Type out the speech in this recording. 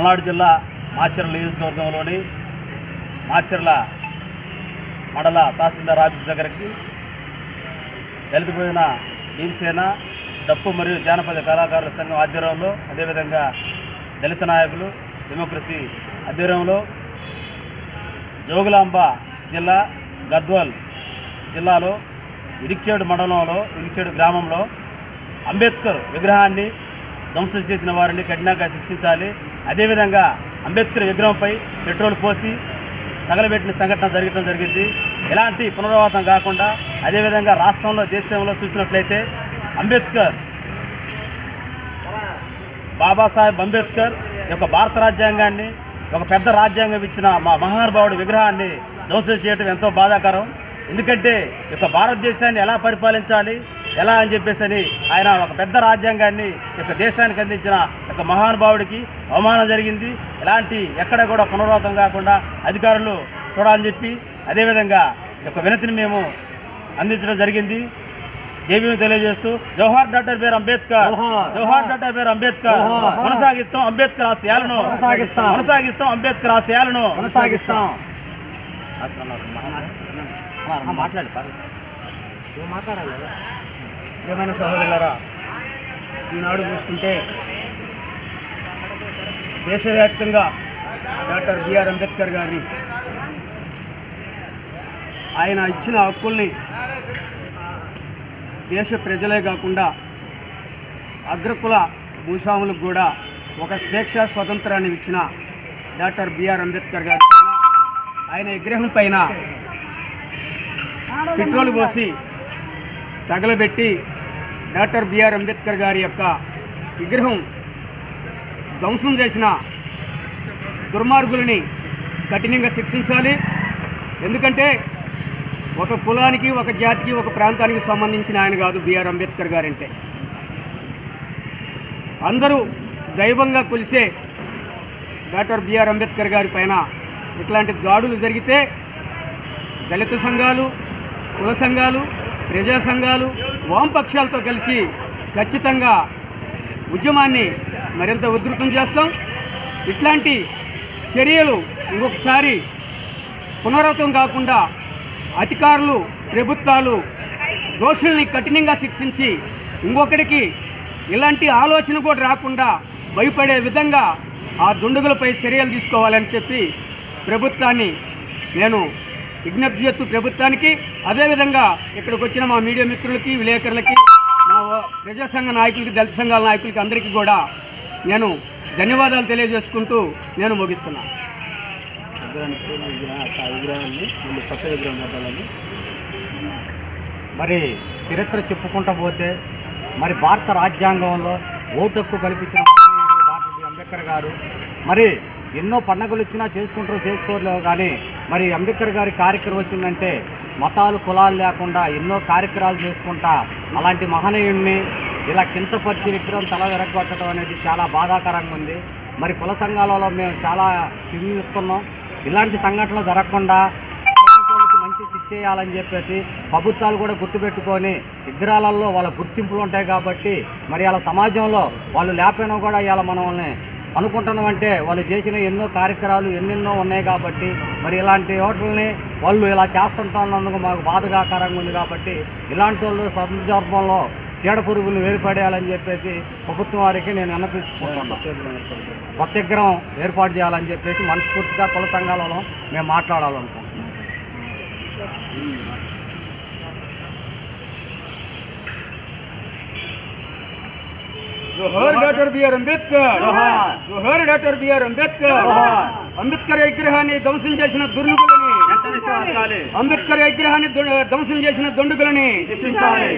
పల్నాడు జిల్లా మాచర్ల నియోజకవర్గంలోని మాచర్ల మండల తహసీల్దార్ ఆఫీస్ దగ్గరికి దళితపోయిన భీమసేన డప్పు మరియు జానపద కళాకారుల సంఘం ఆధ్వర్యంలో అదేవిధంగా దళిత నాయకులు డెమోక్రసీ ఆధ్వర్యంలో జోగులాంబ జిల్లా గద్వాల్ జిల్లాలో ఇరిక్చేడు మండలంలో ఇరిక్చేడు గ్రామంలో అంబేద్కర్ విగ్రహాన్ని ధ్వంసం చేసిన వారిని కఠినంగా శిక్షించాలి. అదేవిధంగా అంబేద్కర్ విగ్రహంపై పెట్రోల్ పోసి తగలబెట్టిన సంఘటన జరగడం జరిగింది. ఎలాంటి పునరావృతం కాకుండా అదేవిధంగా రాష్ట్రంలో దేశంలో చూసినట్లయితే అంబేద్కర్ బాబాసాహెబ్ అంబేద్కర్ ఈ యొక్క భారత రాజ్యాంగాన్ని ఒక పెద్ద రాజ్యాంగం ఇచ్చిన మా మహానుభావుడు విగ్రహాన్ని ధ్వంసం చేయడం ఎంతో బాధాకరం. ఎందుకంటే ఈ యొక్క భారతదేశాన్ని ఎలా పరిపాలించాలి? ఎలా అని చెప్పేసి అని ఆయన ఒక పెద్ద రాజ్యాంగాన్ని యొక్క దేశానికి అందించిన ఒక మహానుభావుడికి అవమానం జరిగింది. ఎలాంటి ఎక్కడ కూడా పునరావృతం కాకుండా అధికారులు చూడాలని చెప్పి అదేవిధంగా యొక్క వినతిని మేము అందించడం జరిగింది. జేబీ తెలియజేస్తూ Jawahar doctor BR Ambedkar. Jawahar. Doctor BR Ambedkar. కొనసాగిస్తాం అంబేద్కర్ ఆశయాలను. కొనసాగిస్తాం. అంబేద్కర్ ఆశయాలను. కొనసాగిస్తాం. మాట్లాడి ప్రియమైన సహోదరులరా ఈనాడు చూసుకుంటే దేశవ్యాప్తంగా డాక్టర్ బిఆర్ అంబేద్కర్ గారిని ఆయన ఇచ్చిన హక్కుల్ని దేశ ప్రజలే కాకుండా అగ్రకుల భూస్వాములకు కూడా ఒక స్వేచ్ఛ స్వతంత్రాన్ని ఇచ్చిన డాక్టర్ బిఆర్ అంబేద్కర్ గారి ఆయన విగ్రహం పైన పెట్రోల్ పోసి తగలబెట్టి డాక్టర్ బిఆర్ అంబేద్కర్ గారి యొక్క విగ్రహం ధ్వంసం చేసిన దుర్మార్గులని కఠినంగా శిక్షించాలి. ఎందుకంటే ఒక కులానికి ఒక జాతికి ఒక ప్రాంతానికి సంబంధించిన ఆయన కాదు బిఆర్ అంబేద్కర్ గారంటే. అందరూ దైవంగా కొలిసే డాక్టర్ బిఆర్ అంబేద్కర్ గారి పైన ఇట్లాంటి దాడులు జరిగితే దళిత సంఘాలు కుల సంఘాలు ప్రజా సంఘాలు వామపక్షాలతో కలిసి ఖచ్చితంగా ఉద్యమాన్ని మరింత ఉధృతం చేస్తాం. ఇట్లాంటి చర్యలు ఇంకొకసారి పునరావృతం కాకుండా అధికారులు ప్రభుత్వాలు దోషుల్ని కఠినంగా శిక్షించి ఇంకొకటికి ఇలాంటి ఆలోచన కూడా రాకుండా భయపడే విధంగా ఆ దుండగులపై చర్యలు తీసుకోవాలని చెప్పి ప్రభుత్వాన్ని నేను విజ్ఞప్తి చేస్తూ ప్రభుత్వానికి అదేవిధంగా ఇక్కడికి వచ్చిన మా మీడియా మిత్రులకి విలేకరులకి మా ప్రజాసంఘ నాయకులకి దళిత సంఘాల నాయకులకి అందరికీ కూడా నేను ధన్యవాదాలు తెలియజేసుకుంటూ నేను ముగిస్తున్నాను మరి చరిత్ర చెప్పుకుంటా పోతే మరి భారత రాజ్యాంగంలో ఓటు హక్కు కల్పించిన డాక్టర్ అంబేద్కర్ గారు. మరి ఎన్నో పండుగలు వచ్చినా చేసుకుంటారో చేసుకోలేవు కానీ మరి అంబేద్కర్ గారి కార్యక్రమం వచ్చిందంటే మతాలు కులాలు లేకుండా ఎన్నో కార్యక్రమాలు చేసుకుంటా అలాంటి మహనీయుడిని ఇలా కించపరిచి విగ్రహం తల విరగొట్టడం అనేది చాలా బాధాకరంగా ఉంది. మరి కుల సంఘాలలో మేము చాలా క్షమిస్తున్నాం ఇలాంటి సంఘటనలు జరగకుండా మంచి శిక్ష చేయాలని చెప్పేసి ప్రభుత్వాలు కూడా గుర్తుపెట్టుకొని విగ్రహాలలో వాళ్ళ గుర్తింపులు ఉంటాయి కాబట్టి మరి అలా సమాజంలో వాళ్ళు లేకపోయినా కూడా ఇలా మనల్ని అనుకుంటున్నాం అంటే వాళ్ళు చేసిన ఎన్నో కార్యక్రమాలు ఎన్నెన్నో ఉన్నాయి కాబట్టి మరి ఇలాంటి హోటల్ని వాళ్ళు ఇలా చేస్తుంటున్నందుకు మాకు బాధగాకరంగా ఉంది కాబట్టి ఇలాంటి వాళ్ళు సందర్భంలో చీడ పురుగులు వేరుపడేయాలని చెప్పేసి ప్రభుత్వం వారికి నేను విన్నపించుకుంటున్నాను కొత్త విగ్రహం ఏర్పాటు చేయాలని చెప్పేసి మనస్ఫూర్తిగా కుల సంఘాలలో మేము మాట్లాడాలనుకుంటున్నాం. జోహార్ డాక్టర్ బిఆర్ అంబేద్కర్ జోహార్. జోహార్ డాక్టర్ బిఆర్ అంబేద్కర్ జోహార్. అంబేద్కర్ విగ్రహాన్ని ధ్వంసం చేసిన దుర్నుగులని అంబేద్కర్ విగ్రహాన్ని దు- ధ్వంసం చేసిన దుండుగులని శిక్షించాలి.